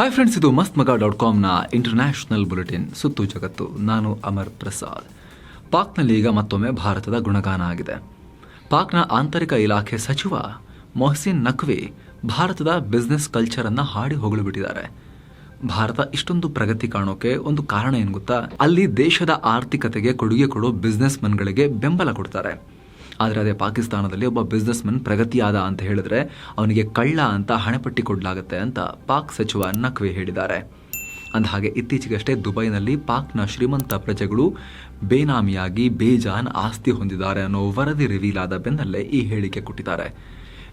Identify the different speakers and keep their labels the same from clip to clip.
Speaker 1: Hi friends ಇದು ಮಸ್ತ್ ಮಗ ಡಾಟ್ ಕಾಮ್ನ ಇಂಟರ್ನ್ಯಾಷನಲ್ ಬುಲೆಟಿನ್ ಸುತ್ತು ಜಗತ್ತು. ನಾನು ಅಮರ್ ಪ್ರಸಾದ್. ಪಾಕ್ನಲ್ಲಿ ಈಗ ಮತ್ತೊಮ್ಮೆ ಭಾರತದ ಗುಣಗಾನ ಆಗಿದೆ. ಪಾಕ್ನ ಆಂತರಿಕ ಇಲಾಖೆ ಸಚಿವ ಮೊಹಸಿನ್ ನಖ್ವಿ ಭಾರತದ ಬಿಸ್ನೆಸ್ ಕಲ್ಚರನ್ನು ಹಾಡಿ ಹೊಗಳು ಬಿಟ್ಟಿದ್ದಾರೆ ಭಾರತ ಇಷ್ಟೊಂದು ಪ್ರಗತಿ ಕಾಣೋಕೆ ಒಂದು ಕಾರಣ ಏನು ಗೊತ್ತಾ? ಅಲ್ಲಿ ದೇಶದ ಆರ್ಥಿಕತೆಗೆ ಕೊಡುಗೆ ಕೊಡೋ ಬಿಸ್ನೆಸ್ ಮನ್ಗಳಿಗೆ ಬೆಂಬಲ ಕೊಡ್ತಾರೆ. ಆದರೆ ಅದೇ ಪಾಕಿಸ್ತಾನದಲ್ಲಿ ಒಬ್ಬ ಬಿಸ್ನೆಸ್ ಮ್ಯಾನ್ ಪ್ರಗತಿಯಾದ ಅಂತ ಹೇಳಿದ್ರೆ ಅವನಿಗೆ ಕಳ್ಳ ಅಂತ ಹಣೆಪಟ್ಟಿ ಕೊಡಲಾಗುತ್ತೆ ಅಂತ ಪಾಕ್ ಸಚಿವ ನಕ್ವಿ ಹೇಳಿದ್ದಾರೆ. ಅಂದ ಹಾಗೆ ಇತ್ತೀಚೆಗಷ್ಟೇ ದುಬೈನಲ್ಲಿ ಪಾಕ್ನ ಶ್ರೀಮಂತ ಪ್ರಜೆಗಳು ಬೇನಾಮಿಯಾಗಿ ಬೇಜಾನ್ ಆಸ್ತಿ ಹೊಂದಿದ್ದಾರೆ ಅನ್ನೋ ವರದಿ ರಿವೀಲ್ ಆದ ಬೆನ್ನಲ್ಲೇ ಈ ಹೇಳಿಕೆ ಕೊಟ್ಟಿದ್ದಾರೆ.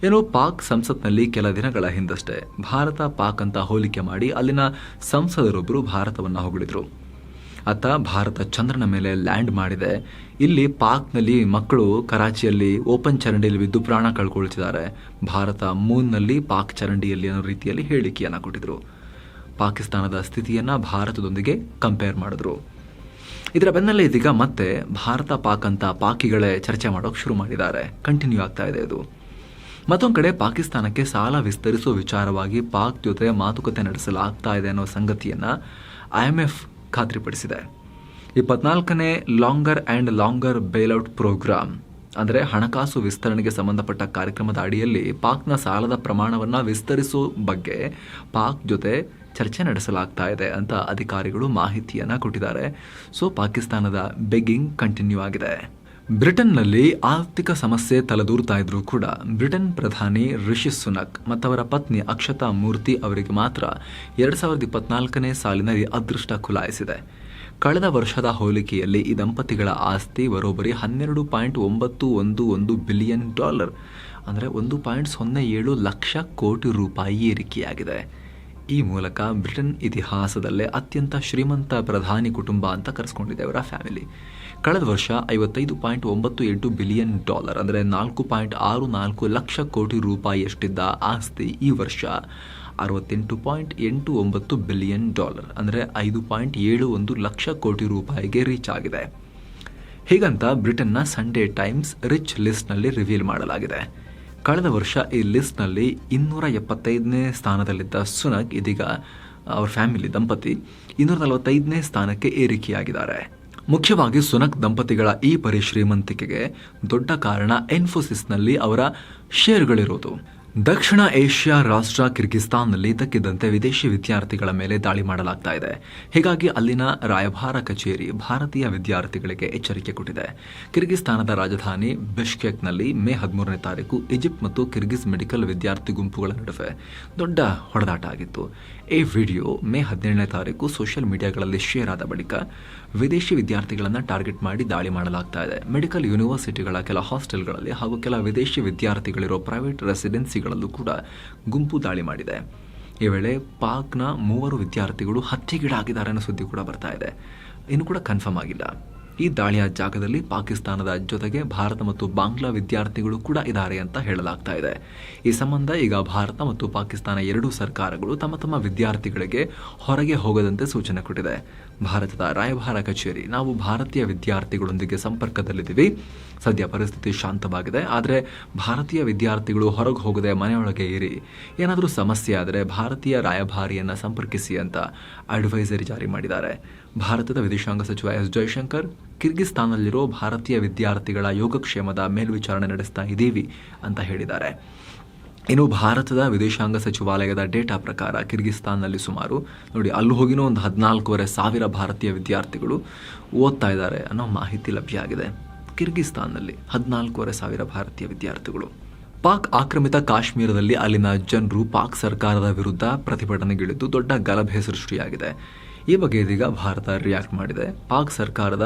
Speaker 1: ಏನೋ ಪಾಕ್ ಸಂಸತ್ನಲ್ಲಿ ಕೆಲ ದಿನಗಳ ಹಿಂದಷ್ಟೇ ಭಾರತ ಪಾಕ್ ಅಂತ ಹೋಲಿಕೆ ಮಾಡಿ ಅಲ್ಲಿನ ಸಂಸದರೊಬ್ಬರು ಭಾರತವನ್ನು ಹೊಗಳಿದ್ರು. ಅತ್ತ ಭಾರತ ಚಂದ್ರನ ಮೇಲೆ ಲ್ಯಾಂಡ್ ಮಾಡಿದೆ. ಇಲ್ಲಿ ಪಾಕ್ನಲ್ಲಿ ಮಕ್ಕಳು ಕರಾಚಿಯಲ್ಲಿ ಓಪನ್ ಚರಂಡಿಯಲ್ಲಿ ಬಿದ್ದು ಪ್ರಾಣ ಕಳ್ಕೊಳ್ತಿದ್ದಾರೆ. ಭಾರತ ಮೂನ್ನಲ್ಲಿ ಪಾಕ್ ಚರಂಡಿಯಲ್ಲಿ ಅನ್ನೋ ರೀತಿಯಲ್ಲಿ ಹೇಳಿಕೆಯನ್ನು ಕೊಟ್ಟಿದ್ರು. ಪಾಕಿಸ್ತಾನದ ಸ್ಥಿತಿಯನ್ನು ಭಾರತದೊಂದಿಗೆ ಕಂಪೇರ್ ಮಾಡಿದ್ರು. ಇದರ ಬೆನ್ನಲ್ಲೇ ಇದೀಗ ಮತ್ತೆ ಭಾರತ ಪಾಕ್ ಅಂತ ಪಾಕಿಗಳೇ ಚರ್ಚೆ ಮಾಡೋಕೆ ಶುರು ಮಾಡಿದ್ದಾರೆ. ಕಂಟಿನ್ಯೂ ಆಗ್ತಾ ಇದೆ ಇದು. ಮತ್ತೊಂದು ಕಡೆ ಪಾಕಿಸ್ತಾನಕ್ಕೆ ಸಾಲ ವಿಸ್ತರಿಸುವ ವಿಚಾರವಾಗಿ ಪಾಕ್ ಜೊತೆ ಮಾತುಕತೆ ನಡೆಸಲಾಗ್ತಾ ಇದೆ ಅನ್ನೋ ಎಂ ಐಎಂಎಫ್ ಖಾತ್ರಿಪಡಿಸಿದೆ. ಇಪ್ಪತ್ನಾಲ್ಕನೇ longer and longer bailout program ಅಂದರೆ ಹಣಕಾಸು ವಿಸ್ತರಣೆಗೆ ಸಂಬಂಧಪಟ್ಟ ಕಾರ್ಯಕ್ರಮದ ಅಡಿಯಲ್ಲಿ ಪಾಕ್ನ ಸಾಲದ ಪ್ರಮಾಣವನ್ನು ವಿಸ್ತರಿಸೋ ಬಗ್ಗೆ ಪಾಕ್ ಜೊತೆ ಚರ್ಚೆ ನಡೆಸಲಾಗ್ತಾ ಇದೆ ಅಂತ ಅಧಿಕಾರಿಗಳು ಮಾಹಿತಿಯನ್ನು ಕೊಟ್ಟಿದ್ದಾರೆ. ಸೊ ಪಾಕಿಸ್ತಾನದ ಬೆಗ್ಗಿಂಗ್ ಕಂಟಿನ್ಯೂ ಆಗಿದೆ. ಬ್ರಿಟನ್ನಲ್ಲಿ ಆರ್ಥಿಕ ಸಮಸ್ಯೆ ತಲೆದೂರ್ತಾ ಇದ್ರೂ ಕೂಡ ಬ್ರಿಟನ್ ಪ್ರಧಾನಿ ರಿಷಿ ಸುನಕ್ ಮತ್ತವರ ಪತ್ನಿ ಅಕ್ಷತಾ ಮೂರ್ತಿ ಅವರಿಗೆ ಮಾತ್ರ ಎರಡು ಸಾವಿರದ ಇಪ್ಪತ್ನಾಲ್ಕನೇ ಸಾಲಿನಲ್ಲಿ ಅದೃಷ್ಟ ಖುಲಾಯಿಸಿದೆ ಕಳೆದ ವರ್ಷದ ಹೋಲಿಕೆಯಲ್ಲಿ ಈ ದಂಪತಿಗಳ ಆಸ್ತಿ ಬರೋಬ್ಬರಿ ಹನ್ನೆರಡು ಪಾಯಿಂಟ್ ಒಂಬತ್ತು ಒಂದು ಒಂದು ಬಿಲಿಯನ್ ಡಾಲರ್, ಅಂದರೆ ಒಂದು ಪಾಯಿಂಟ್ ಸೊನ್ನೆ ಏಳು ಲಕ್ಷ ಕೋಟಿ ರೂಪಾಯಿ ಏರಿಕೆಯಾಗಿದೆ. ಈ ಮೂಲಕ ಬ್ರಿಟನ್ ಇತಿಹಾಸದಲ್ಲೇ ಅತ್ಯಂತ ಶ್ರೀಮಂತ ಪ್ರಧಾನಿ ಕುಟುಂಬ ಅಂತ ಕರೆಸ್ಕೊಂಡಿದೆ ಅವರ ಫ್ಯಾಮಿಲಿ. ಕಳೆದ ವರ್ಷ ಐವತ್ತೈದು ಪಾಯಿಂಟ್ ಒಂಬತ್ತು ಎಂಟು ಬಿಲಿಯನ್ ಡಾಲರ್, ಅಂದರೆ ನಾಲ್ಕು ಪಾಯಿಂಟ್ ಆರು ನಾಲ್ಕು ಲಕ್ಷ ಕೋಟಿ ರೂಪಾಯಿಯಷ್ಟಿದ್ದ ಆಸ್ತಿ ಈ ವರ್ಷ? ಅರವತ್ತೆಂಟು ಪಾಯಿಂಟ್ ಎಂಟು ಒಂಬತ್ತು ಬಿಲಿಯನ್ ಡಾಲರ್, ಅಂದರೆ ಐದು ಪಾಯಿಂಟ್ ಏಳು ಒಂದು ಲಕ್ಷ ಕೋಟಿ ರೂಪಾಯಿಗೆ ರೀಚ್ ಆಗಿದೆ. ಹೀಗಂತ ಬ್ರಿಟನ್ನ ಸಂಡೇ ಟೈಮ್ಸ್ ರಿಚ್ ಲಿಸ್ಟ್ನಲ್ಲಿ ರಿವೀಲ್ ಮಾಡಲಾಗಿದೆ. ಕಳೆದ ವರ್ಷ ಈ ಲಿಸ್ಟ್ನಲ್ಲಿ ಇನ್ನೂರ ಎಪ್ಪತ್ತೈದನೇ ಸ್ಥಾನದಲ್ಲಿದ್ದ ಸುನಕ್ ಇದೀಗ, ಅವ್ರ ಫ್ಯಾಮಿಲಿ ದಂಪತಿ ಇನ್ನೂರ ನಲವತ್ತೈದನೇ ಸ್ಥಾನಕ್ಕೆ ಏರಿಕೆಯಾಗಿದ್ದಾರೆ. ಮುಖ್ಯವಾಗಿ ಸುನಕ್ ದಂಪತಿಗಳ ಈ ಪರಿಶ್ರೀಮಂತಿಕೆಗೆ ದೊಡ್ಡ ಕಾರಣ ಎನ್ಫೋಸಿಸ್ನಲ್ಲಿ ಅವರ ಷೇರುಗಳಿರೋದು ದಕ್ಷಿಣ ಏಷ್ಯಾ ರಾಷ್ಟ್ರ ಕಿರ್ಗಿಸ್ತಾನ್ನಲ್ಲಿ ಇದ್ದಕ್ಕಿದ್ದಂತೆ ವಿದೇಶಿ ವಿದ್ಯಾರ್ಥಿಗಳ ಮೇಲೆ ದಾಳಿ ಮಾಡಲಾಗ್ತಾ ಇದೆ. ಹೀಗಾಗಿ ಅಲ್ಲಿನ ರಾಯಭಾರ ಕಚೇರಿ ಭಾರತೀಯ ವಿದ್ಯಾರ್ಥಿಗಳಿಗೆ ಎಚ್ಚರಿಕೆ ಕೊಟ್ಟಿದೆ. ಕಿರ್ಗಿಸ್ತಾನದ ರಾಜಧಾನಿ ಬಿಷ್ಕೆಕ್ನಲ್ಲಿ ಮೇ ಹದಿಮೂರನೇ ತಾರೀಕು ಈಜಿಪ್ಟ್ ಮತ್ತು ಕಿರ್ಗಿಸ್ ಮೆಡಿಕಲ್ ವಿದ್ಯಾರ್ಥಿ ಗುಂಪುಗಳ ನಡುವೆ ದೊಡ್ಡ ಹೊಡೆದಾಟ ಆಗಿತ್ತು. ಈ ವಿಡಿಯೋ ಮೇ ಹದಿನೇಳನೇ ತಾರೀಕು ಸೋಷಿಯಲ್ ಮೀಡಿಯಾಗಳಲ್ಲಿ ಶೇರ್ ಆದ ಬಳಿಕ ವಿದೇಶಿ ವಿದ್ಯಾರ್ಥಿಗಳನ್ನು ಟಾರ್ಗೆಟ್ ಮಾಡಿ ದಾಳಿ ಮಾಡಲಾಗ್ತಾ ಇದೆ. ಮೆಡಿಕಲ್ ಯೂನಿವರ್ಸಿಟಿಗಳ ಕೆಲ ಹಾಸ್ಟೆಲ್ಗಳಲ್ಲಿ ಹಾಗೂ ಕೆಲ ವಿದೇಶಿ ವಿದ್ಯಾರ್ಥಿಗಳಿರೋ ಪ್ರೈವೇಟ್ ರೆಸಿಡೆನ್ಸಿಗಳಲ್ಲೂ ಕೂಡ ಗುಂಪು ದಾಳಿ ಮಾಡಿದೆ. ಈ ವೇಳೆ ಪಾಕ್ನ ಮೂವರು ವಿದ್ಯಾರ್ಥಿಗಳು ಹತ್ಯೆಗೀಡಾಗಿದ್ದಾರೆ ಅನ್ನೋ ಸುದ್ದಿ ಕೂಡ ಬರ್ತಾ ಇದೆ. ಇನ್ನು ಕೂಡ ಕನ್ಫರ್ಮ್ ಆಗಿಲ್ಲ. ಈ ದಾಳಿಯ ಜಾಗದಲ್ಲಿ ಪಾಕಿಸ್ತಾನದ ಜೊತೆಗೆ ಭಾರತ ಮತ್ತು ಬಾಂಗ್ಲಾ ವಿದ್ಯಾರ್ಥಿಗಳು ಕೂಡ ಇದ್ದಾರೆ ಅಂತ ಹೇಳಲಾಗ್ತಾ ಇದೆ. ಈ ಸಂಬಂಧ ಈಗ ಭಾರತ ಮತ್ತು ಪಾಕಿಸ್ತಾನ ಎರಡೂ ಸರ್ಕಾರಗಳು ತಮ್ಮ ತಮ್ಮ ವಿದ್ಯಾರ್ಥಿಗಳಿಗೆ ಹೊರಗೆ ಹೋಗದಂತೆ ಸೂಚನೆ ಕೊಟ್ಟಿದೆ. ಭಾರತದ ರಾಯಭಾರ ಕಚೇರಿ. ನಾವು ಭಾರತೀಯ ವಿದ್ಯಾರ್ಥಿಗಳೊಂದಿಗೆ ಸಂಪರ್ಕದಲ್ಲಿದ್ದೀವಿ. ಸದ್ಯ ಪರಿಸ್ಥಿತಿ ಶಾಂತವಾಗಿದೆ. ಆದರೆ ಭಾರತೀಯ ವಿದ್ಯಾರ್ಥಿಗಳು ಹೊರಗೆ ಹೋಗದೆ ಮನೆಯೊಳಗೆ ಇರಿ. ಏನಾದರೂ ಸಮಸ್ಯೆ ಆದರೆ ಭಾರತೀಯ ರಾಯಭಾರಿಯನ್ನು ಸಂಪರ್ಕಿಸಿ ಅಂತ ಅಡ್ವೈಸರಿ ಜಾರಿ ಮಾಡಿದ್ದಾರೆ. ಭಾರತದ ವಿದೇಶಾಂಗ ಸಚಿವ ಎಸ್ ಜೈಶಂಕರ್ ಕಿರ್ಗಿಸ್ತಾನ್ನಲ್ಲಿರೋ ಭಾರತೀಯ ವಿದ್ಯಾರ್ಥಿಗಳ ಯೋಗಕ್ಷೇಮದ ಮೇಲ್ವಿಚಾರಣೆ ನಡೆಸ್ತಾ ಇದ್ದೀವಿ ಅಂತ ಹೇಳಿದ್ದಾರೆ. ಇನ್ನು ಭಾರತದ ವಿದೇಶಾಂಗ ಸಚಿವಾಲಯದ ಡೇಟಾ ಪ್ರಕಾರ ಕಿರ್ಗಿಸ್ತಾನ್ನಲ್ಲಿ ಸುಮಾರು ನೋಡಿ ಅಲ್ಲಿ ಹೋಗಿನೂ ಒಂದು ಹದಿನಾಲ್ಕೂವರೆ ಸಾವಿರ ಭಾರತೀಯ ವಿದ್ಯಾರ್ಥಿಗಳು ಓದ್ತಾ ಇದ್ದಾರೆ ಅನ್ನೋ ಮಾಹಿತಿ ಲಭ್ಯ ಆಗಿದೆ. ಕಿರ್ಗಿಸ್ತಾನ್ನಲ್ಲಿ ಹದಿನಾಲ್ಕೂವರೆ ಸಾವಿರ ಭಾರತೀಯ ವಿದ್ಯಾರ್ಥಿಗಳು. ಪಾಕ್ ಆಕ್ರಮಿತ ಕಾಶ್ಮೀರದಲ್ಲಿ ಅಲ್ಲಿನ ಜನರು ಪಾಕ್ ಸರ್ಕಾರದ ವಿರುದ್ಧ ಪ್ರತಿಭಟನೆಗಿಳಿದು ದೊಡ್ಡ ಗಲಭೆ ಸೃಷ್ಟಿಯಾಗಿದೆ. ಈ ಬಗ್ಗೆ ಇದೀಗ ಭಾರತ ರಿಯಾಕ್ಟ್ ಮಾಡಿದೆ. ಪಾಕ್ ಸರ್ಕಾರದ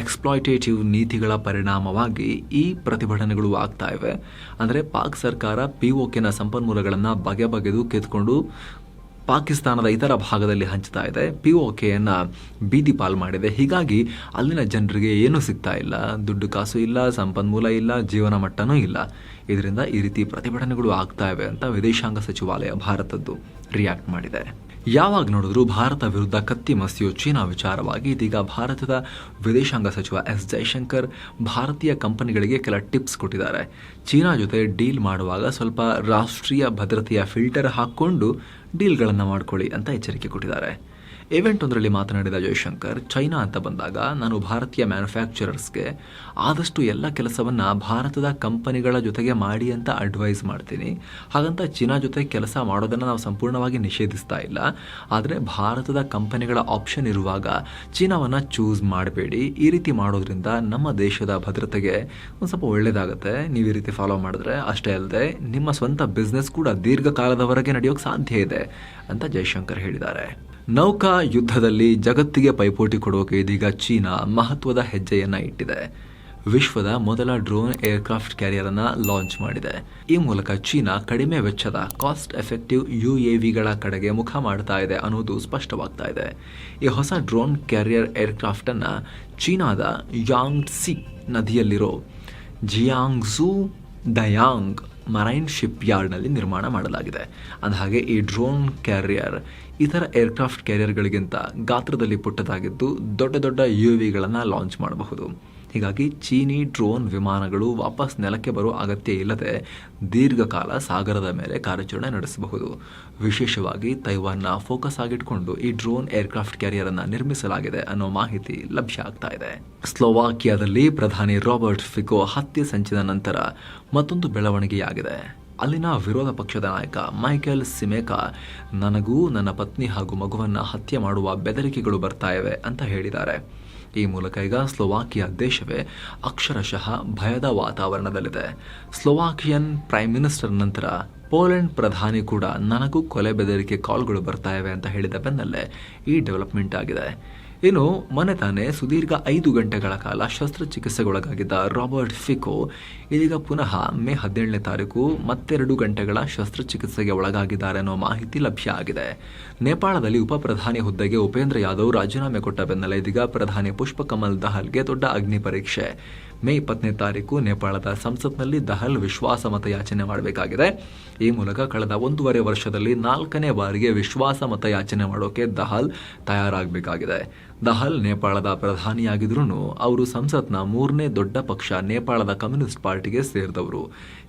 Speaker 1: ಎಕ್ಸ್ಪ್ಲಾಯಿಟೇಟಿವ್ ನೀತಿಗಳ ಪರಿಣಾಮವಾಗಿ ಈ ಪ್ರತಿಭಟನೆಗಳು ಆಗ್ತಾ ಇವೆ. ಅಂದರೆ ಪಾಕ್ ಸರ್ಕಾರ ಪಿ ನ ಸಂಪನ್ಮೂಲಗಳನ್ನು ಬಗೆ ಬಗೆದು ಕೆತ್ಕೊಂಡು ಪಾಕಿಸ್ತಾನದ ಇತರ ಭಾಗದಲ್ಲಿ ಹಂಚ್ತಾ ಇದೆ. ಪಿ ಒ ಬೀದಿ ಪಾಲ್ ಮಾಡಿದೆ. ಹೀಗಾಗಿ ಅಲ್ಲಿನ ಜನರಿಗೆ ಏನೂ ಸಿಗ್ತಾ ಇಲ್ಲ. ದುಡ್ಡು ಕಾಸು ಇಲ್ಲ, ಸಂಪನ್ಮೂಲ ಇಲ್ಲ, ಜೀವನ ಮಟ್ಟನೂ ಇಲ್ಲ. ಇದರಿಂದ ಈ ರೀತಿ ಪ್ರತಿಭಟನೆಗಳು ಆಗ್ತಾ ಇವೆ ಅಂತ ವಿದೇಶಾಂಗ ಸಚಿವಾಲಯ ಭಾರತದ್ದು ರಿಯಾಕ್ಟ್ ಮಾಡಿದೆ. ಯಾವಾಗ ನೋಡಿದ್ರು ಭಾರತ ವಿರುದ್ಧ ಕತ್ತಿ ಮಸಿಯೋ ಚೀನಾ ವಿಚಾರವಾಗಿ ಇದೀಗ ಭಾರತದ ವಿದೇಶಾಂಗ ಸಚಿವ ಎಸ್ ಜೈಶಂಕರ್ ಭಾರತೀಯ ಕಂಪನಿಗಳಿಗೆ ಕೆಲ ಟಿಪ್ಸ್ ಕೊಟ್ಟಿದ್ದಾರೆ. ಚೀನಾ ಜೊತೆ ಡೀಲ್ ಮಾಡುವಾಗ ಸ್ವಲ್ಪ ರಾಷ್ಟ್ರೀಯ ಭದ್ರತೆಯ ಫಿಲ್ಟರ್ ಹಾಕ್ಕೊಂಡು ಡೀಲ್ಗಳನ್ನು ಮಾಡ್ಕೊಳ್ಳಿ ಅಂತ ಎಚ್ಚರಿಕೆ ಕೊಟ್ಟಿದ್ದಾರೆ. ಇವೆಂಟ್ ಒಂದರಲ್ಲಿ ಮಾತನಾಡಿದ ಜೈಶಂಕರ್, ಚೈನಾ ಅಂತ ಬಂದಾಗ ನಾನು ಭಾರತೀಯ ಮ್ಯಾನುಫ್ಯಾಕ್ಚರರ್ಸ್ಗೆ ಆದಷ್ಟು ಎಲ್ಲ ಕೆಲಸವನ್ನು ಭಾರತದ ಕಂಪನಿಗಳ ಜೊತೆಗೆ ಮಾಡಿ ಅಂತ ಅಡ್ವೈಸ್ ಮಾಡ್ತೀನಿ. ಹಾಗಂತ ಚೀನಾ ಜೊತೆ ಕೆಲಸ ಮಾಡೋದನ್ನು ನಾವು ಸಂಪೂರ್ಣವಾಗಿ ನಿಷೇಧಿಸ್ತಾ ಇಲ್ಲ. ಆದರೆ ಭಾರತದ ಕಂಪನಿಗಳ ಆಪ್ಷನ್ ಇರುವಾಗ ಚೀನಾವನ್ನು ಚೂಸ್ ಮಾಡಬೇಡಿ. ಈ ರೀತಿ ಮಾಡೋದ್ರಿಂದ ನಮ್ಮ ದೇಶದ ಭದ್ರತೆಗೆ ಒಂದು ಸ್ವಲ್ಪ ಒಳ್ಳೆಯದಾಗುತ್ತೆ ನೀವು ಈ ರೀತಿ ಫಾಲೋ ಮಾಡಿದ್ರೆ ಅಷ್ಟೇ ಅಲ್ಲದೆ ನಿಮ್ಮ ಸ್ವಂತ ಬಿಸ್ನೆಸ್ ಕೂಡ ದೀರ್ಘಕಾಲದವರೆಗೆ ನಡೆಯೋಕ್ಕೆ ಸಾಧ್ಯ ಇದೆ ಅಂತ ಜೈಶಂಕರ್ ಹೇಳಿದ್ದಾರೆ. ನೌಕಾ ಯುದ್ಧದಲ್ಲಿ ಜಗತ್ತಿಗೆ ಪೈಪೋಟಿ ಕೊಡೋಕೆ ಇದೀಗ ಚೀನಾ ಮಹತ್ವದ ಹೆಜ್ಜೆಯನ್ನ ಇಟ್ಟಿದೆ. ವಿಶ್ವದ ಮೊದಲ ಡ್ರೋನ್ ಏರ್ಕ್ರಾಫ್ಟ್ ಕ್ಯಾರಿಯರ್ ಅನ್ನ ಲಾಂಚ್ ಮಾಡಿದೆ. ಈ ಮೂಲಕ ಚೀನಾ ಕಡಿಮೆ ವೆಚ್ಚದ ಕಾಸ್ಟ್ ಎಫೆಕ್ಟಿವ್ ಯು ಎ ವಿಗಳ ಕಡೆಗೆ ಮುಖ ಮಾಡ್ತಾ ಇದೆ ಅನ್ನೋದು ಸ್ಪಷ್ಟವಾಗ್ತಾ ಇದೆ. ಈ ಹೊಸ ಡ್ರೋನ್ ಕ್ಯಾರಿಯರ್ ಏರ್ಕ್ರಾಫ್ಟ್ ಅನ್ನ ಚೀನಾದ ಯಾಂಗ್ ಸಿ ನದಿಯಲ್ಲಿರೋ ಜಿಯಾಂಗ್ಸು ದಯಾಂಗ್ ಮರೈನ್ ಶಿಪ್ ಯಾರ್ಡ್ನಲ್ಲಿ ನಿರ್ಮಾಣ ಮಾಡಲಾಗಿದೆ. ಅಂದಹಾಗೆ ಈ ಡ್ರೋನ್ ಕ್ಯಾರಿಯರ್ ಇತರ ಏರ್ಕ್ರಾಫ್ಟ್ ಕ್ಯಾರಿಯರ್ಗಳಿಗಿಂತ ಗಾತ್ರದಲ್ಲಿ ಪುಟ್ಟದಾಗಿದ್ದು ದೊಡ್ಡ ದೊಡ್ಡ ಯು ವಿಗಳನ್ನು ಲಾಂಚ್ ಮಾಡಬಹುದು. ಹೀಗಾಗಿ ಚೀನಿ ಡ್ರೋನ್ ವಿಮಾನಗಳು ವಾಪಸ್ ನೆಲಕ್ಕೆ ಬರುವ ಅಗತ್ಯ ಇಲ್ಲದೆ ದೀರ್ಘಕಾಲ ಸಾಗರದ ಮೇಲೆ ಕಾರ್ಯಾಚರಣೆ ನಡೆಸಬಹುದು. ವಿಶೇಷವಾಗಿ ತೈವಾನ್ನ ಫೋಕಸ್ ಆಗಿಟ್ಕೊಂಡು ಈ ಡ್ರೋನ್ ಏರ್ಕ್ರಾಫ್ಟ್ ಕ್ಯಾರಿಯರ್ ಅನ್ನು ನಿರ್ಮಿಸಲಾಗಿದೆ ಅನ್ನೋ ಮಾಹಿತಿ ಲಭ್ಯ ಆಗ್ತಾ ಇದೆ. ಸ್ಲೋವಾಕಿಯಾದಲ್ಲಿ ಪ್ರಧಾನಿ ರಾಬರ್ಟ್ ಫಿಕೋ ಹತ್ಯೆ ಸಂಚಿದ ನಂತರ ಮತ್ತೊಂದು ಬೆಳವಣಿಗೆಯಾಗಿದೆ. ಅಲ್ಲಿನ ವಿರೋಧ ಪಕ್ಷದ ನಾಯಕ ಮೈಕೆಲ್ ಸಿಮೇಕಾ, ನನಗೂ ನನ್ನ ಪತ್ನಿ ಹಾಗೂ ಮಗುವನ್ನು ಹತ್ಯೆ ಮಾಡುವ ಬೆದರಿಕೆಗಳು ಬರ್ತಾ ಇವೆ ಅಂತ ಹೇಳಿದ್ದಾರೆ. ಈ ಮೂಲಕ ಈಗ ಸ್ಲೋವಾಕಿಯಾ ದೇಶವೇ ಅಕ್ಷರಶಃ ಭಯದ ವಾತಾವರಣದಲ್ಲಿದೆ. ಸ್ಲೋವಾಕಿಯನ್ ಪ್ರೈಮ್ ಮಿನಿಸ್ಟರ್ ನಂತರ ಪೋಲೆಂಡ್ ಪ್ರಧಾನಿ ಕೂಡ ನನಗೂ ಕೊಲೆ ಬೆದರಿಕೆ ಕಾಲ್ಗಳು ಬರ್ತಾ ಇವೆ ಅಂತ ಹೇಳಿದ ಬೆನ್ನಲ್ಲೇ ಈ ಡೆವಲಪ್ಮೆಂಟ್ ಆಗಿದೆ. ಇನ್ನು ಮೊನ್ನೆ ತಾನೇ ಸುದೀರ್ಘ ಐದು ಗಂಟೆಗಳ ಕಾಲ ಶಸ್ತ್ರಚಿಕಿತ್ಸೆಗೊಳಗಾಗಿದ್ದ ರಾಬರ್ಟ್ ಫಿಕೋ ಇದೀಗ ಪುನಃ ಮೇ ಹದಿನೇಳನೇ ತಾರೀಕು ಮತ್ತೆರಡು ಗಂಟೆಗಳ ಶಸ್ತ್ರಚಿಕಿತ್ಸೆಗೆ ಒಳಗಾಗಿದ್ದಾರೆ ಅನ್ನೋ ಮಾಹಿತಿ ಲಭ್ಯ ಆಗಿದೆ. ನೇಪಾಳದಲ್ಲಿ ಉಪ ಪ್ರಧಾನಿ ಹುದ್ದೆಗೆ ಉಪೇಂದ್ರ ಯಾದವ್ ರಾಜೀನಾಮೆ ಕೊಟ್ಟ ಬೆನ್ನಲ್ಲೇ ಇದೀಗ ಪ್ರಧಾನಿ ಪುಷ್ಪಕಮಲ್ ದಹಲ್ಗೆ ದೊಡ್ಡ ಅಗ್ನಿ ಪರೀಕ್ಷೆ. ಮೇ ಇಪ್ಪತ್ತನೇ ತಾರೀಕು ನೇಪಾಳದ ಸಂಸತ್ನಲ್ಲಿ ದಹಲ್ ವಿಶ್ವಾಸ ಮತ ಯಾಚನೆ ಮಾಡಬೇಕಾಗಿದೆ. ಈ ಮೂಲಕ ಕಳೆದ ಒಂದೂವರೆ ವರ್ಷದಲ್ಲಿ ನಾಲ್ಕನೇ ಬಾರಿಗೆ ವಿಶ್ವಾಸ ಮತ ಯಾಚನೆ ಮಾಡೋಕೆ ದಹಲ್ ತಯಾರಾಗಬೇಕಾಗಿದೆ. ದಹಲ್ ನೇಪಾಳದ ಪ್ರಧಾನಿಯಾಗಿದ್ರೂ ಅವರು ಸಂಸತ್ನ ಮೂರನೇ ದೊಡ್ಡ ಪಕ್ಷ ನೇಪಾಳದ ಕಮ್ಯುನಿಸ್ಟ್ ಪಾರ್ಟಿಗೆ ಸೇರಿದವರು.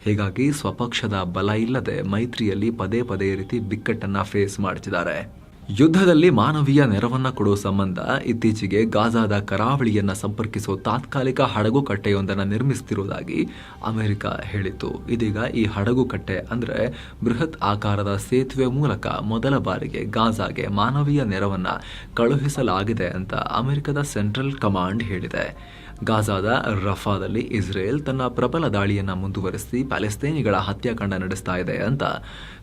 Speaker 1: ಹೀಗಾಗಿ ಸ್ವಪಕ್ಷದ ಬಲ ಇಲ್ಲದೆ ಮೈತ್ರಿಯಲ್ಲಿ ಪದೇ ಪದೇ ರೀತಿ ಬಿಕ್ಕಟ್ಟನ್ನು ಫೇಸ್ ಮಾಡ್ತಿದ್ದಾರೆ. ಯುದ್ಧದಲ್ಲಿ ಮಾನವೀಯ ನೆರವನ್ನ ಕೊಡುವ ಸಂಬಂಧ ಇತ್ತೀಚೆಗೆ ಗಾಜಾದ ಕರಾವಳಿಯನ್ನ ಸಂಪರ್ಕಿಸುವ ತಾತ್ಕಾಲಿಕ ಹಡಗು ಕಟ್ಟೆಯೊಂದನ್ನು ನಿರ್ಮಿಸುತ್ತಿರುವುದಾಗಿ ಅಮೆರಿಕ ಹೇಳಿತು ಇದೀಗ ಈ ಹಡಗು ಕಟ್ಟೆ ಅಂದ್ರೆ ಬೃಹತ್ ಆಕಾರದ ಸೇತುವೆ ಮೂಲಕ ಮೊದಲ ಬಾರಿಗೆ ಗಾಜಾಗೆ ಮಾನವೀಯ ನೆರವನ್ನು ಕಳುಹಿಸಲಾಗಿದೆ ಅಂತ ಅಮೆರಿಕದ ಸೆಂಟ್ರಲ್ ಕಮಾಂಡ್ ಹೇಳಿದೆ. ಗಾಜಾದ ರಫಾದಲ್ಲಿ ಇಸ್ರೇಲ್ ತನ್ನ ಪ್ರಬಲ ದಾಳಿಯನ್ನು ಮುಂದುವರೆಸಿ ಪ್ಯಾಲೆಸ್ತೇನಿಗಳ ಹತ್ಯಾಕಾಂಡ ನಡೆಸ್ತಾ ಇದೆ ಅಂತ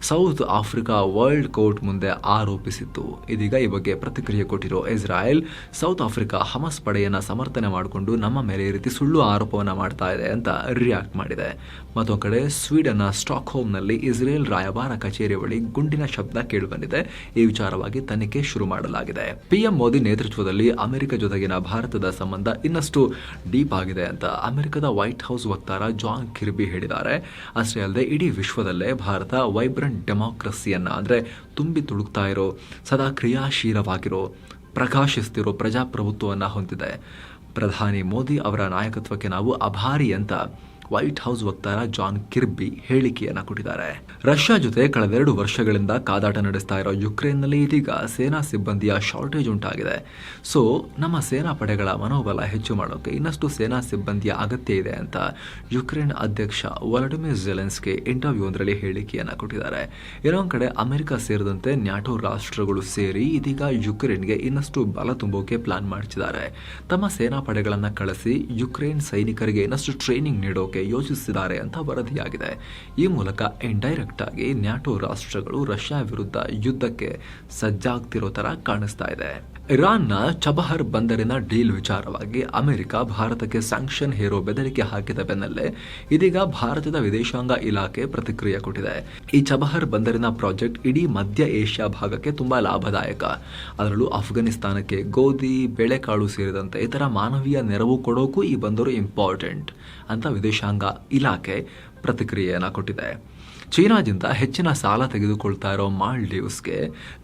Speaker 1: ಸೌತ್ ಆಫ್ರಿಕಾ ವರ್ಲ್ಡ್ ಕೋರ್ಟ್ ಮುಂದೆ ಆರೋಪಿಸಿತ್ತು. ಇದೀಗ ಈ ಬಗ್ಗೆ ಪ್ರತಿಕ್ರಿಯೆ ಕೊಟ್ಟಿರೋ ಇಸ್ರಾಯೇಲ್ ಸೌತ್ ಆಫ್ರಿಕಾ ಹಮಸ್ ಪಡೆಯನ್ನು ಸಮರ್ಥನೆ ಮಾಡಿಕೊಂಡು ನಮ್ಮ ಮೇಲೆ ರೀತಿ ಸುಳ್ಳು ಆರೋಪವನ್ನು ಮಾಡ್ತಾ ಇದೆ ಅಂತ ರಿಯಾಕ್ಟ್ ಮಾಡಿದೆ. ಮತ್ತೊಂದು ಕಡೆ ಸ್ವೀಡನ್ನ ಸ್ಟಾಕ್ಹೋಮ್ನಲ್ಲಿ ಇಸ್ರೇಲ್ ರಾಯಭಾರ ಕಚೇರಿ ಬಳಿ ಗುಂಡಿನ ಶಬ್ದ ಕೇಳಿಬಂದಿದೆ. ಈ ವಿಚಾರವಾಗಿ ತನಿಖೆ ಶುರು ಮಾಡಲಾಗಿದೆ. ಪಿಎಂ ಮೋದಿ ನೇತೃತ್ವದಲ್ಲಿ ಅಮೆರಿಕ ಜೊತೆಗಿನ ಭಾರತದ ಸಂಬಂಧ ಇನ್ನಷ್ಟು ಡೀಪ್ ಆಗಿದೆ ಅಂತ ಅಮೆರಿಕದ ವೈಟ್ ಹೌಸ್ ವಕ್ತಾರ ಜಾನ್ ಕಿರ್ಬಿ ಹೇಳಿದ್ದಾರೆ. ಅಷ್ಟೇ ಅಲ್ಲದೆ ಇಡೀ ವಿಶ್ವದಲ್ಲೇ ಭಾರತ ವೈಬ್ರೆಂಟ್ ಡೆಮಾಕ್ರಸಿಯನ್ನು ಅಂದರೆ ತುಂಬಿ ತುಳುಕ್ತಾ ಇರೋ, ಸದಾ ಕ್ರಿಯಾಶೀಲವಾಗಿರೋ, ಪ್ರಕಾಶಿಸ್ತಿರೋ ಪ್ರಜಾಪ್ರಭುತ್ವವನ್ನು ಹೊಂದಿದೆ. ಪ್ರಧಾನಿ ಮೋದಿ ಅವರ ನಾಯಕತ್ವಕ್ಕೆ ನಾವು ಅಭಾರಿ ಅಂತ ವೈಟ್ ಹೌಸ್ ವಕ್ತಾರ ಜಾನ್ ಕಿರ್ಬಿ ಹೇಳಿಕೆಯನ್ನ ಕೊಟ್ಟಿದ್ದಾರೆ. ರಷ್ಯಾ ಜೊತೆ ಕಳೆದೆರಡು ವರ್ಷಗಳಿಂದ ಕಾದಾಟ ನಡೆಸ್ತಾ ಇರೋ ಯುಕ್ರೇನ್ನಲ್ಲಿ ಇದೀಗ ಸೇನಾ ಸಿಬ್ಬಂದಿಯ ಶಾರ್ಟೇಜ್ ಉಂಟಾಗಿದೆ. ಸೊ, ನಮ್ಮ ಸೇನಾ ಪಡೆಗಳ ಮನೋಬಲ ಹೆಚ್ಚು ಮಾಡೋಕೆ ಇನ್ನಷ್ಟು ಸೇನಾ ಸಿಬ್ಬಂದಿಯ ಅಗತ್ಯ ಇದೆ ಅಂತ ಯುಕ್ರೇನ್ ಅಧ್ಯಕ್ಷ ವಲಡಿಮಿರ್ ಜೆಲೆನ್ಸ್ಕಿ ಇಂಟರ್ವ್ಯೂ ಒಂದರಲ್ಲಿ ಹೇಳಿಕೆಯನ್ನ ಕೊಟ್ಟಿದ್ದಾರೆ. ಇನ್ನೊಂದು ಕಡೆ ಅಮೆರಿಕ ಸೇರಿದಂತೆ ನ್ಯಾಟೋ ರಾಷ್ಟ್ರಗಳು ಸೇರಿ ಇದೀಗ ಯುಕ್ರೇನ್ಗೆ ಇನ್ನಷ್ಟು ಬಲ ತುಂಬೋಕೆ ಪ್ಲಾನ್ ಮಾಡ್ತಿದ್ದಾರೆ. ತಮ್ಮ ಸೇನಾ ಪಡೆಗಳನ್ನ ಕಳಿಸಿ ಯುಕ್ರೇನ್ ಸೈನಿಕರಿಗೆ ಇನ್ನಷ್ಟು ಟ್ರೈನಿಂಗ್ ನೀಡೋಕೆ ಯೋಚಿಸಿದ್ದಾರೆ ಅಂತ ವರದಿಯಾಗಿದೆ. ಈ ಮೂಲಕ ಇಂಡೈರೆಕ್ಟ್ ಆಗಿ ನ್ಯಾಟೋ ರಾಷ್ಟ್ರಗಳು ರಷ್ಯಾ ವಿರುದ್ಧ ಯುದ್ಧಕ್ಕೆ ಸಜ್ಜಾಗ್ತಿರೋ ತರ ಕಾಣಿಸ್ತಾ ಇದೆ. ಇರಾನ್ನ ಚಬಹರ್ ಬಂದರಿನ ಡೀಲ್ ವಿಚಾರವಾಗಿ ಅಮೆರಿಕ ಭಾರತಕ್ಕೆ ಸ್ಯಾಂಕ್ಷನ್ ಹೇರೋ ಬೆದರಿಕೆ ಹಾಕಿದ ಬೆನ್ನಲ್ಲೇ ಇದೀಗ ಭಾರತದ ವಿದೇಶಾಂಗ ಇಲಾಖೆ ಪ್ರತಿಕ್ರಿಯೆ ಕೊಟ್ಟಿದೆ. ಈ ಚಬಹರ್ ಬಂದರಿನ ಪ್ರಾಜೆಕ್ಟ್ ಇಡೀ ಮಧ್ಯ ಏಷ್ಯಾ ಭಾಗಕ್ಕೆ ತುಂಬಾ ಲಾಭದಾಯಕ. ಅದರಲ್ಲೂ ಅಫ್ಘಾನಿಸ್ತಾನಕ್ಕೆ ಗೋಧಿ, ಬೇಳೆಕಾಳು ಸೇರಿದಂತೆ ಇತರ ಮಾನವೀಯ ನೆರವು ಕೊಡೋಕ್ಕೂ ಈ ಬಂದರು ಇಂಪಾರ್ಟೆಂಟ್ ಅಂತ ವಿದೇಶಾಂಗ ಇಲಾಖೆ ಪ್ರತಿಕ್ರಿಯೆಯನ್ನು ಕೊಟ್ಟಿದೆ. ಚೀನಾದಿಂದ ಹೆಚ್ಚಿನ ಸಾಲ ತೆಗೆದುಕೊಳ್ತಾ ಇರೋ ಮಾಲ್ಡೀವ್ಸ್ಗೆ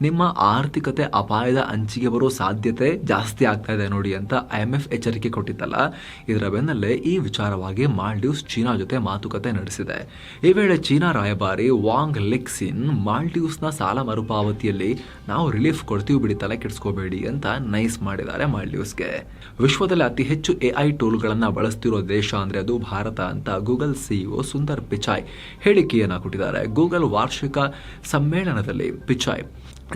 Speaker 1: ನಿಮ್ಮ ಆರ್ಥಿಕತೆ ಅಪಾಯದ ಅಂಚಿಗೆ ಬರೋ ಸಾಧ್ಯತೆ ಜಾಸ್ತಿ ಆಗ್ತಾ ಇದೆ ನೋಡಿ ಅಂತ ಐ ಎಂ ಎಫ್ ಎಚ್ಚರಿಕೆ ಕೊಟ್ಟಿತ್ತಲ್ಲ. ಇದರ ಬೆನ್ನಲ್ಲೇ ಈ ವಿಚಾರವಾಗಿ ಮಾಲ್ಡೀವ್ಸ್ ಚೀನಾ ಜೊತೆ ಮಾತುಕತೆ ನಡೆಸಿದೆ. ಈ ವೇಳೆ ಚೀನಾ ರಾಯಭಾರಿ ವಾಂಗ್ ಲಿಕ್ಸಿನ್ ಮಾಲ್ಡೀವ್ಸ್ನ ಸಾಲ ಮರುಪಾವತಿಯಲ್ಲಿ, ನಾವು ರಿಲೀಫ್ ಕೊಡ್ತೀವಿ ಬಿಡಿ, ತಲೆ ಕೆಡಿಸ್ಕೋಬೇಡಿ ಅಂತ ನೈಸ್ ಮಾಡಿದ್ದಾರೆ ಮಾಲ್ಡೀವ್ಸ್ಗೆ. ವಿಶ್ವದಲ್ಲಿ ಅತಿ ಹೆಚ್ಚು ಎ ಐ ಟೂಲ್ಗಳನ್ನು ಬಳಸ್ತಿರೋ ದೇಶ ಅಂದರೆ ಅದು ಭಾರತ ಅಂತ ಗೂಗಲ್ ಸಿಇಒ ಸುಂದರ್ ಪಿಚಾಯ್ ಹೇಳಿಕೆಯನ್ನು ಕೊಟ್ಟಿದ್ದಾರೆ. ಗೂಗಲ್ ವಾರ್ಷಿಕ ಸಮ್ಮೇಳನದಲ್ಲಿ ಪಿಚಾಯ್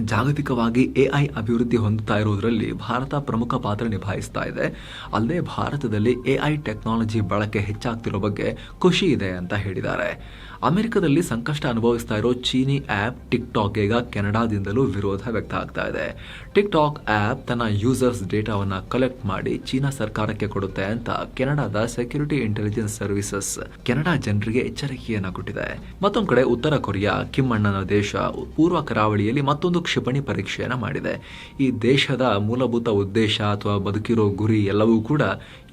Speaker 1: ಜಾಗತಿಕವಾಗಿ ಎಐ ಅಭಿವೃದ್ಧಿ ಹೊಂದುತ್ತಾ ಇರುವುದರಲ್ಲಿ ಭಾರತ ಪ್ರಮುಖ ಪಾತ್ರ ನಿಭಾಯಿಸ್ತಾ ಇದೆ. ಅಲ್ಲದೆ ಭಾರತದಲ್ಲಿ ಎಐ ಟೆಕ್ನಾಲಜಿ ಬಳಕೆ ಹೆಚ್ಚಾಗ್ತಿರೋ ಬಗ್ಗೆ ಖುಷಿ ಇದೆ ಅಂತ ಹೇಳಿದ್ದಾರೆ. ಅಮೆರಿಕದಲ್ಲಿ ಸಂಕಷ್ಟ ಅನುಭವಿಸ್ತಾ ಇರೋ ಚೀನಿ ಆ್ಯಪ್ ಟಿಕ್ ಟಾಕ್ ಈಗ ಕೆನಡಾದಿಂದಲೂ ವಿರೋಧ ವ್ಯಕ್ತ ಆಗ್ತಾ ಇದೆ. ಟಿಕ್ ಟಾಕ್ ಆ್ಯಪ್ ತನ್ನ ಯೂಸರ್ಸ್ ಡೇಟಾವನ್ನು ಕಲೆಕ್ಟ್ ಮಾಡಿ ಚೀನಾ ಸರ್ಕಾರಕ್ಕೆ ಕೊಡುತ್ತೆ ಅಂತ ಕೆನಡಾದ ಸೆಕ್ಯೂರಿಟಿ ಇಂಟೆಲಿಜೆನ್ಸ್ ಸರ್ವಿಸಸ್ ಕೆನಡಾ ಜನರಿಗೆ ಎಚ್ಚರಿಕೆಯನ್ನು ಕೊಟ್ಟಿದೆ. ಮತ್ತೊಂದು ಕಡೆ ಉತ್ತರ ಕೊರಿಯಾ ಕಿಮ್ಮಣ್ಣನ ದೇಶ ಪೂರ್ವ ಕರಾವಳಿಯಲ್ಲಿ ಮತ್ತೊಂದು ಕ್ಷಿಪಣಿ ಪರೀಕ್ಷೆಯನ್ನು ಮಾಡಿದೆ. ಈ ದೇಶದ ಮೂಲಭೂತ ಉದ್ದೇಶ ಅಥವಾ ಬದುಕಿರೋ ಗುರಿ ಎಲ್ಲವೂ ಕೂಡ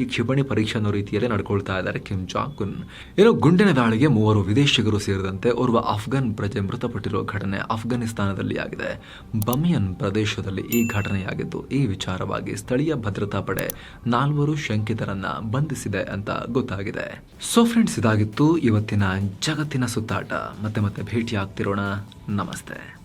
Speaker 1: ಈ ಕ್ಷಿಪಣಿ ಪರೀಕ್ಷೆ ಅನ್ನೋ ರೀತಿಯಲ್ಲಿ ನಡ್ಕೊಳ್ತಾ ಇದ್ದಾರೆ ಕಿಮ್ ಜಾಂಗ್ ಉನ್ ಏನೋ ಗುಂಡಿನ ದಾಳಿಗೆ ಮೂವರು ವಿದೇಶಿಗರು ಸೇರಿದಂತೆ ಓರ್ವ ಅಫ್ಘಾನ್ ಪ್ರಜೆ ಮೃತಪಟ್ಟಿರುವ ಘಟನೆ ಅಫ್ಘಾನಿಸ್ತಾನದಲ್ಲಿ ಆಗಿದೆ. ಬಮಿಯನ್ ಪ್ರದೇಶದಲ್ಲಿ ಈ ಘಟನೆಯಾಗಿದ್ದು, ಈ ವಿಚಾರವಾಗಿ ಸ್ಥಳೀಯ ಭದ್ರತಾ ಪಡೆ ನಾಲ್ವರು ಶಂಕಿತರನ್ನ ಬಂಧಿಸಿದೆ ಅಂತ ಗೊತ್ತಾಗಿದೆ. ಸೊ ಫ್ರೆಂಡ್ಸ್ ಇದಾಗಿತ್ತು ಇವತ್ತಿನ ಜಗತ್ತಿನ ಸುತ್ತಾಟ. ಮತ್ತೆ ಮತ್ತೆ ಭೇಟಿ ಆಗ್ತಿರೋಣ ನಮಸ್ತೆ.